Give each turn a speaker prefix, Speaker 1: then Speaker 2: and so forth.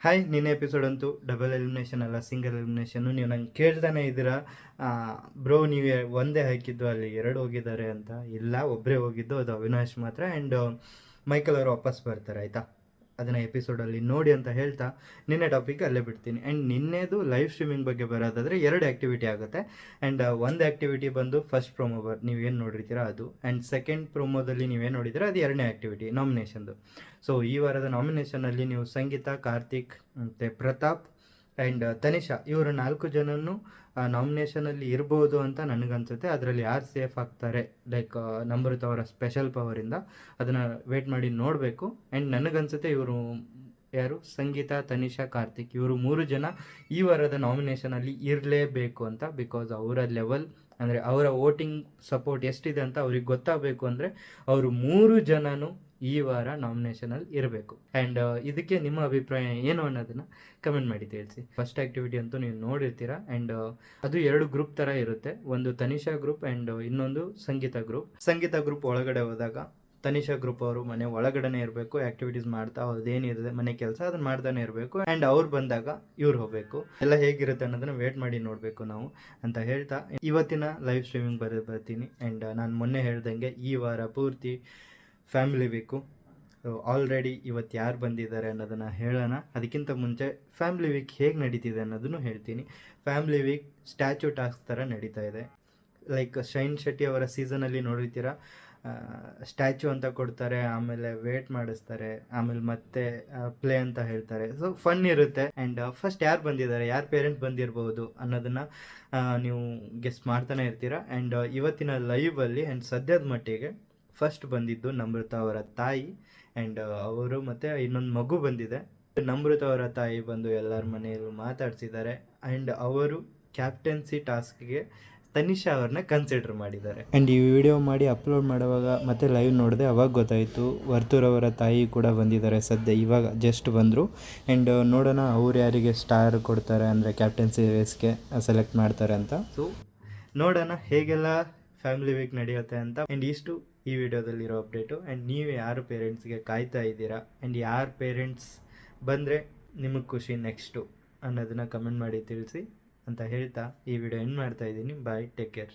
Speaker 1: Hi ನಿನ್ನೆ episode ಅಂತೂ double elimination ಅಲ್ಲ ಸಿಂಗಲ್ ಎಲಿಮಿನೇಷನ್ನು ನೀವು ನಂಗೆ ಕೇಳ್ತಾನೆ ಇದ್ದೀರಾ? ಬ್ರೋ ನೀವು ಒಂದೇ ಹಾಕಿದ್ದು ಅಲ್ಲಿ ಎರಡು ಹೋಗಿದ್ದಾರೆ ಅಂತ. ಇಲ್ಲ ಒಬ್ಬರೇ ಹೋಗಿದ್ದು ಅದು ಅವಿನಾಶ್ ಮಾತ್ರ. ಆ್ಯಂಡ್ ಮೈಕಲ್ ಅವರು ವಾಪಸ್ ಬರ್ತಾರೆ, ಆಯಿತಾ? ಅದನ್ನು ಎಪಿಸೋಡಲ್ಲಿ ನೋಡಿ ಅಂತ ಹೇಳ್ತಾ ನಿನ್ನೆ ಟಾಪಿಕ್ ಅಲ್ಲೇ ಬಿಡ್ತೀನಿ. ಆ್ಯಂಡ್ ನಿನ್ನೆದು ಲೈವ್ ಸ್ಟ್ರೀಮಿಂಗ್ ಬಗ್ಗೆ ಬರೋದಾದರೆ ಎರಡು ಆ್ಯಕ್ಟಿವಿಟಿ ಆಗುತ್ತೆ. ಆ್ಯಂಡ್ ಒಂದು ಆ್ಯಕ್ಟಿವಿಟಿ ಬಂದು ಫಸ್ಟ್ ಪ್ರೊಮೋ ಬರ್ ನೀವೇನು ನೋಡಿರ್ತೀರಾ ಅದು. ಆ್ಯಂಡ್ ಸೆಕೆಂಡ್ ಪ್ರೊಮೋದಲ್ಲಿ ನೀವೇನು ನೋಡಿದ್ದೀರಾ ಅದು ಎರಡನೇ ಆ್ಯಕ್ಟಿವಿಟಿ ನಾಮಿನೇಷನ್ದು ಸೊ ಈ ವಾರದ ನಾಮಿನೇಷನಲ್ಲಿ ನೀವು ಸಂಗೀತ, ಕಾರ್ತಿಕ್, ಮತ್ತು ಪ್ರತಾಪ್ ಆ್ಯಂಡ್ ತನಿಷಾ ಇವರು ನಾಲ್ಕು ಜನನು ನಾಮಿನೇಷನಲ್ಲಿ ಇರ್ಬೋದು ಅಂತ ನನಗನ್ಸುತ್ತೆ. ಅದರಲ್ಲಿ ಯಾರು ಸೇಫ್ ಆಗ್ತಾರೆ? ಲೈಕ್ ನಮೃತ ಅವರ ಸ್ಪೆಷಲ್ ಪವರಿಂದ ಅದನ್ನು ವೇಟ್ ಮಾಡಿ ನೋಡಬೇಕು. ಆ್ಯಂಡ್ ನನಗನ್ಸುತ್ತೆ ಇವರು ಯಾರು? ಸಂಗೀತ, ತನಿಷಾ, ಕಾರ್ತಿಕ್. ಇವರು ಮೂರು ಜನ ಈ ವಾರದ ನಾಮಿನೇಷನಲ್ಲಿ ಇರಲೇಬೇಕು ಅಂತ ಬಿಕಾಸ್ ಅವರ ಲೆವೆಲ್ ಅಂದರೆ ಅವರ ವೋಟಿಂಗ್ ಸಪೋರ್ಟ್ ಎಷ್ಟಿದೆ ಅಂತ ಅವ್ರಿಗೆ ಗೊತ್ತಾಗಬೇಕು ಅಂದರೆ, ಅವರು ಮೂರು ಜನನು ಈ ವಾರ ನಾಮಿನೇಷನಲ್ಲಿ ಇರಬೇಕು. ಆ್ಯಂಡ್ ಇದಕ್ಕೆ ನಿಮ್ಮ ಅಭಿಪ್ರಾಯ ಏನು ಅನ್ನೋದನ್ನು ಕಮೆಂಟ್ ಮಾಡಿ ತಿಳಿಸಿ. ಫಸ್ಟ್ ಆ್ಯಕ್ಟಿವಿಟಿ ಅಂತೂ ನೀವು ನೋಡಿರ್ತೀರ? ಆ್ಯಂಡ್ ಅದು ಎರಡು ಗ್ರೂಪ್ ಥರ ಇರುತ್ತೆ. ಒಂದು ತನಿಷಾ ಗ್ರೂಪ್ ಆ್ಯಂಡ್ ಇನ್ನೊಂದು ಸಂಗೀತ ಗ್ರೂಪ್ ಸಂಗೀತ ಗ್ರೂಪ್ ಒಳಗಡೆ ಹೋದಾಗ ತನಿಷಾ ಗ್ರೂಪ್ ಅವರು ಮನೆ ಒಳಗಡೆನೆ ಇರಬೇಕು. ಆ್ಯಕ್ಟಿವಿಟೀಸ್ ಮಾಡ್ತಾ ಅದೇನಿದೆ ಮನೆ ಕೆಲಸ ಅದನ್ನ ಮಾಡ್ತಾನೆ ಇರಬೇಕು. ಆ್ಯಂಡ್ ಅವ್ರು ಬಂದಾಗ ಇವ್ರು ಹೋಗಬೇಕು. ಎಲ್ಲ ಹೇಗಿರುತ್ತೆ ಅನ್ನೋದನ್ನ ವೇಟ್ ಮಾಡಿ ನೋಡಬೇಕು ನಾವು ಅಂತ ಹೇಳ್ತಾ. ಇವತ್ತಿನ ಲೈವ್ ಸ್ಟ್ರೀಮಿಂಗ್ ಬರ, ಬರ್ತೀನಿ. ಆ್ಯಂಡ್ ನಾನು ಮೊನ್ನೆ ಹೇಳ್ದಂಗೆ ಈ ವಾರ ಪೂರ್ತಿ ಫ್ಯಾಮಿಲಿ ವೀಕು. ಆಲ್ರೆಡಿ ಇವತ್ತು ಯಾರು ಬಂದಿದ್ದಾರೆ ಅನ್ನೋದನ್ನು ಹೇಳೋಣ. ಅದಕ್ಕಿಂತ ಮುಂಚೆ ಫ್ಯಾಮಿಲಿ ವೀಕ್ ಹೇಗೆ ನಡೀತಿದೆ ಅನ್ನೋದನ್ನು ಹೇಳ್ತೀನಿ. ಫ್ಯಾಮಿಲಿ ವೀಕ್ ಸ್ಟ್ಯಾಚು ಟಾಸ್ಕ್ ಥರ ನಡೀತಾ ಇದೆ. ಲೈಕ್ ಶೈನ್ ಶೆಟ್ಟಿ ಅವರ ಸೀಸನಲ್ಲಿ ನೋಡಿರ್ತೀರಾ ಸ್ಟ್ಯಾಚು ಅಂತ ಕೊಡ್ತಾರೆ, ಆಮೇಲೆ ವೇಟ್ ಮಾಡಿಸ್ತಾರೆ, ಆಮೇಲೆ ಮತ್ತೆ ಪ್ಲೇ ಅಂತ ಹೇಳ್ತಾರೆ. ಸೊ ಫನ್ ಇರುತ್ತೆ. ಆ್ಯಂಡ್ ಫಸ್ಟ್ ಯಾರು ಬಂದಿದ್ದಾರೆ, ಯಾರು ಪೇರೆಂಟ್ ಬಂದಿರಬಹುದು ಅನ್ನೋದನ್ನು ನೀವು ಗೆಸ್ಟ್ ಮಾಡ್ತಾನೆ ಇರ್ತೀರ. ಆ್ಯಂಡ್ ಇವತ್ತಿನ ಲೈವಲ್ಲಿ ಆ್ಯಂಡ್ ಸದ್ಯದ ಮಟ್ಟಿಗೆ ಫಸ್ಟ್ ಬಂದಿದ್ದು ನಮೃತ ಅವರ ತಾಯಿ ಆ್ಯಂಡ್ ಅವರು ಮತ್ತು ಇನ್ನೊಂದು ಮಗು ಬಂದಿದೆ. ನಮೃತ ಅವರ ತಾಯಿ ಬಂದು ಎಲ್ಲರ ಮನೆಯಲ್ಲೂ ಮಾತಾಡ್ಸಿದ್ದಾರೆ ಆ್ಯಂಡ್ ಅವರು ಕ್ಯಾಪ್ಟನ್ಸಿ ಟಾಸ್ಕ್ಗೆ ತನಿಷಾ ಅವ್ರನ್ನ ಕನ್ಸಿಡರ್ ಮಾಡಿದ್ದಾರೆ. ಆ್ಯಂಡ್ ಈ ವಿಡಿಯೋ ಮಾಡಿ ಅಪ್ಲೋಡ್ ಮಾಡುವಾಗ ಮತ್ತೆ ಲೈವ್ ನೋಡಿದೆ ಅವಾಗ ಗೊತ್ತಾಯಿತು ವರ್ತೂರ್ ಅವರ ತಾಯಿ ಕೂಡ ಬಂದಿದ್ದಾರೆ ಸದ್ಯ ಇವಾಗ ಜಸ್ಟ್ ಬಂದರು. ಆ್ಯಂಡ್ ನೋಡೋಣ ಅವ್ರು ಯಾರಿಗೆ ಸ್ಟಾರ್ ಕೊಡ್ತಾರೆ ಅಂದರೆ ಕ್ಯಾಪ್ಟನ್ಸಿ ರೇಸ್ಗೆ ಸೆಲೆಕ್ಟ್ ಮಾಡ್ತಾರೆ ಅಂತ. ಸೊ ನೋಡೋಣ ಹೇಗೆಲ್ಲ ಫ್ಯಾಮಿಲಿ ವೀಕ್ ನಡೆಯುತ್ತೆ ಅಂತ. ಆ್ಯಂಡ್ ಇಷ್ಟು ಈ ವಿಡಿಯೋದಲ್ಲಿರೋ ಅಪ್ಡೇಟು. ಆ್ಯಂಡ್ ನೀವು ಯಾರು ಪೇರೆಂಟ್ಸ್ಗೆ ಕಾಯ್ತಾ ಇದ್ದೀರಾ? ಆ್ಯಂಡ್ ಯಾರು ಪೇರೆಂಟ್ಸ್ ಬಂದರೆ ನಿಮಗೆ ಖುಷಿ ನೆಕ್ಸ್ಟು ಅನ್ನೋದನ್ನು ಕಮೆಂಟ್ ಮಾಡಿ ತಿಳಿಸಿ ಅಂತ ಹೇಳ್ತಾ ಈ ವಿಡಿಯೋ ಎಂಡ್ ಮಾಡ್ತಾ ಇದ್ದೀನಿ. Bye take care